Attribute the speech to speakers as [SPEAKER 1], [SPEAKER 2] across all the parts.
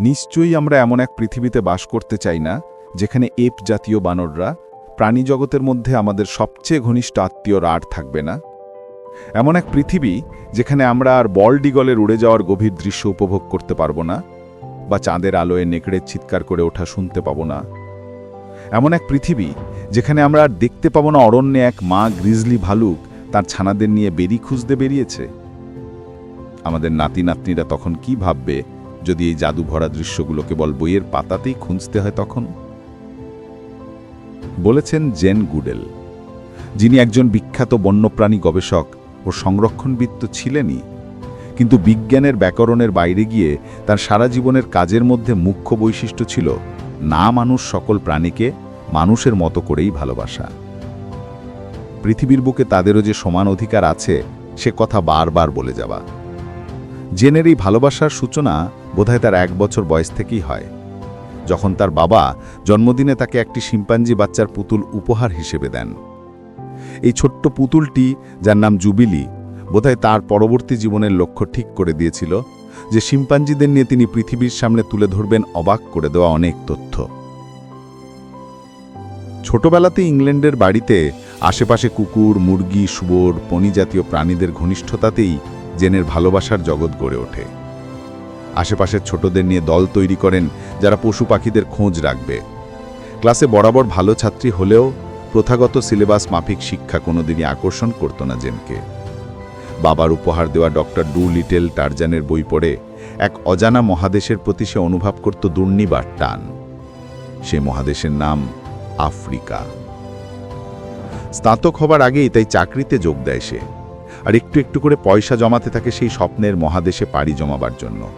[SPEAKER 1] নিশ্চয়ই আমরা এমন এক পৃথিবীতে বাস করতে চাই না, যেখানে এপ জাতীয় বানররা, প্রাণী জগতের মধ্যে আমাদের সবচেয়ে ঘনিষ্ঠ আত্মীয় রাড থাকবে না। এমন এক পৃথিবী, যেখানে আমরা আর বল বলডিগলের উড়ে যাওয়ার গভীর দৃশ্য উপভোগ করতে পারব না, বা চাঁদের আলোয় নেকড়ের চিৎকার করে ওঠা শুনতে পাবো না। এমন এক পৃথিবী, যেখানে আমরা আর দেখতে পাবো না অরণ্যে এক মা গ্রিজলি ভালুক তার ছানাদের নিয়ে বেরি খুঁজতে বেরিয়েছে। আমাদের নাতি নাতনিরা তখন কি ভাববে যদি এই জাদু ভরা দৃশ্যগুলো কেবল বইয়ের পাতাতেই খুঁজতে হয় তখন? বলেছেন জেন গুডেল, যিনি একজন বিখ্যাত বন্যপ্রাণী গবেষক ও সংরক্ষণবিত্ত ছিলেনই, কিন্তু বিজ্ঞানের ব্যাকরণের বাইরে গিয়ে তার সারা জীবনের কাজের মধ্যে মুখ্য বৈশিষ্ট্য ছিল না মানুষ সকল প্রাণীকে মানুষের মতো করেই ভালোবাসা। পৃথিবীর বুকে তাদেরও যে সমান অধিকার আছে, সে কথা বারবার বলে যাওয়া। জেনের এই ভালোবাসার সূচনা বোধহয় তার এক বছর বয়স থেকেই হয়। যখন তার বাবা জন্মদিনে তাকে একটি শিম্পাঞ্জি বাচ্চার পুতুল উপহার হিসেবে দেন। এই ছোট্ট পুতুলটি, যার নাম জুবিলি, বোধহয় তার পরবর্তী জীবনের লক্ষ্য ঠিক করে দিয়েছিল যে শিম্পাঞ্জিদের নিয়ে তিনি পৃথিবীর সামনে তুলে ধরবেন অবাক করে দেওয়া অনেক তথ্য। ছোটবেলাতে ইংল্যান্ডের বাড়িতে আশেপাশে কুকুর, মুরগি, শুয়োর পনি জাতীয় প্রাণীদের ঘনিষ্ঠতাতেই জেনের ভালোবাসার জগৎ গড়ে ওঠে। আশেপাশের ছোটদের নিয়ে দল তৈরি করেন যারা পশু পাখিদের খোঁজ রাখবে। ক্লাসে বরাবর ভালো ছাত্রী হলেও প্রথাগত সিলেবাস মাফিক শিক্ষা কোনোদিনই আকর্ষণ করত না জেনকে বাবার উপহার দেওয়া ডক্টর ডু লিটেল টার্জানের বই পড়ে এক অজানা মহাদেশের প্রতি সে অনুভব করত দুর্নিবার টান। সে মহাদেশের নাম আফ্রিকা। স্নাতক হবার আগেই তাই চাকরিতে যোগ দেয় সে। আর একটু একটু করে পয়সা জমাতে থাকে সেই স্বপ্নের মহাদেশে পাড়ি জমাবার জন্য।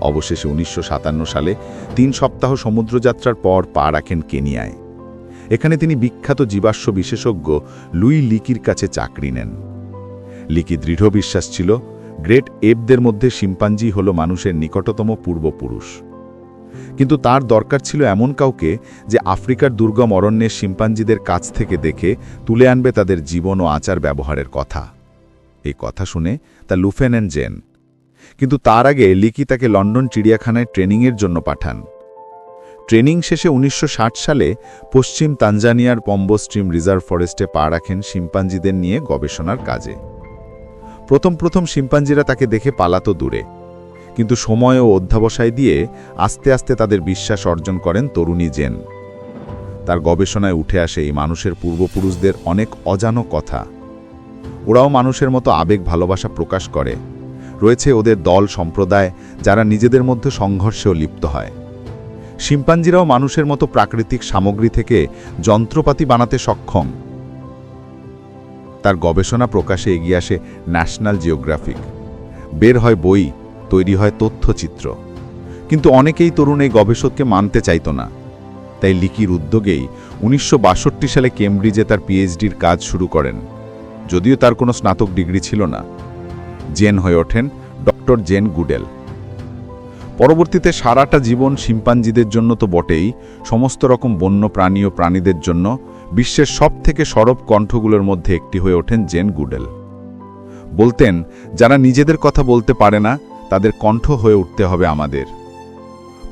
[SPEAKER 1] অবশেষে উনিশশো সাতান্ন সালে তিন সপ্তাহ সমুদ্রযাত্রার পর পা রাখেন কেনিয়ায়। এখানে তিনি বিখ্যাত জীবাশ্ম বিশেষজ্ঞ লুই লিকির কাছে চাকরি নেন। লিকি দৃঢ় বিশ্বাস ছিল, গ্রেট এপদের মধ্যে শিম্পাঞ্জি হল মানুষের নিকটতম পূর্বপুরুষ। কিন্তু তার দরকার ছিল এমন কাউকে যে আফ্রিকার দুর্গম অরণ্যের শিম্পাঞ্জিদের কাছ থেকে দেখে তুলে আনবে তাদের জীবন ও আচার ব্যবহারের কথা। এই কথা শুনে তা লুফেন জেন কিন্তু তার আগে লিকি তাকে লন্ডন চিড়িয়াখানায় ট্রেনিংয়ের জন্য পাঠান। ট্রেনিং শেষে উনিশশো ষাট সালে পশ্চিম তানজানিয়ার পম্বো স্ট্রিম রিজার্ভ ফরেস্টে পা রাখেন শিম্পাঞ্জিদের নিয়ে গবেষণার কাজে। প্রথম প্রথম শিম্পাঞ্জিরা তাকে দেখে পালাতো দূরে। কিন্তু সময় ও অধ্যাবসায় দিয়ে আস্তে আস্তে তাদের বিশ্বাস অর্জন করেন তরুণী জেন। তার গবেষণায় উঠে আসে এই মানুষের পূর্বপুরুষদের অনেক অজানো কথা। ওরাও মানুষের মতো আবেগ ভালোবাসা প্রকাশ করে। রয়েছে ওদের দল সম্প্রদায় যারা নিজেদের মধ্যে সংঘর্ষেও লিপ্ত হয়। শিম্পাঞ্জিরাও মানুষের মতো প্রাকৃতিক সামগ্রী থেকে যন্ত্রপাতি বানাতে সক্ষম। তার গবেষণা প্রকাশে এগিয়ে আসে ন্যাশনাল জিওগ্রাফিক। বের হয় বই, তৈরি হয় তথ্যচিত্র। কিন্তু অনেকেই তরুণ এই গবেষককে মানতে চাইত না। তাই লিকির উদ্যোগেই উনিশশো বাষট্টি সালে কেমব্রিজে তার পিএইচডির কাজ শুরু করেন। যদিও তার কোনো স্নাতক ডিগ্রি ছিল না। জেন হয়ে ওঠেন ডক্টর জেন গুডেল। পরবর্তীতে সারাটা জীবন শিম্পাঞ্জিদের জন্য তো বটেই, সমস্ত রকম বন্য প্রাণী ও প্রাণীদের জন্য বিশ্বের সব থেকে সরব কণ্ঠগুলোর মধ্যে একটি হয়ে ওঠেন জেন গুডেল। বলতেন, যারা নিজেদের কথা বলতে পারে না, তাদের কণ্ঠ হয়ে উঠতে হবে আমাদের।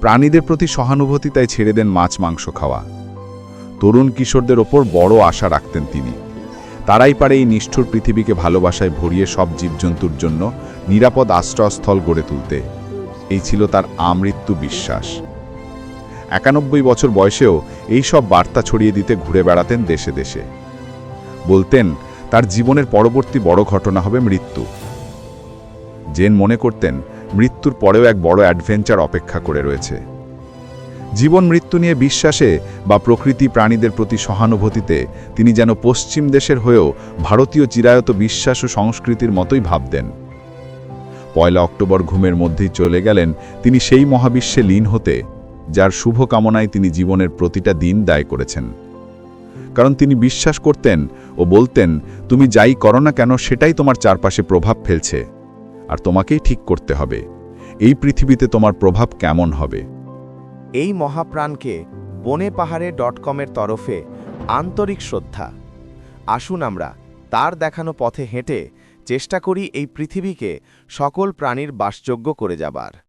[SPEAKER 1] প্রাণীদের প্রতি সহানুভূতি তাই ছেড়ে দেন মাছ মাংস খাওয়া। তরুণ কিশোরদের ওপর বড় আশা রাখতেন তিনি। তারাই পারে এই নিষ্ঠুর পৃথিবীকে ভালোবাসায় ভরিয়ে সব জীবজন্তুর জন্য নিরাপদ আশ্রয়স্থল গড়ে তুলতে। এই ছিল তার আমৃত্যু বিশ্বাস। একানব্বই বছর বয়সেও এই সব বার্তা ছড়িয়ে দিতে ঘুরে বেড়াতেন দেশে দেশে। বলতেন, তার জীবনের পরবর্তী বড় ঘটনা হবে মৃত্যু। জেন মনে করতেন, মৃত্যুর পরেও এক বড় অ্যাডভেঞ্চার অপেক্ষা করে রয়েছে। জীবন মৃত্যু নিয়ে বিশ্বাসে বা প্রকৃতি প্রাণীদের প্রতি সহানুভূতিতে তিনি যেন পশ্চিম দেশের হয়েও ভারতীয় চিরায়ত বিশ্বাস ও সংস্কৃতির মতোই ভাবতেন। পয়লা অক্টোবর ঘুমের মধ্যেই চলে গেলেন তিনি সেই মহাবিশ্বে লীন হতে, যার শুভকামনায় তিনি জীবনের প্রতিটা দিন দায় করেছেন। কারণ তিনি বিশ্বাস করতেন ও বলতেন, তুমি যাই করো না কেন, সেটাই তোমার চারপাশে প্রভাব ফেলছে। আর তোমাকেই ঠিক করতে হবে। এই পৃথিবীতে তোমার প্রভাব কেমন হবে?
[SPEAKER 2] এই মহাপ্রাণকে বনে পাহাড়ে ডট কমের তরফে আন্তরিক শ্রদ্ধা। আসুন আমরা তার দেখানো পথে হেঁটে চেষ্টা করি এই পৃথিবীকে সকল প্রাণীর বাসযোগ্য করে যাবার।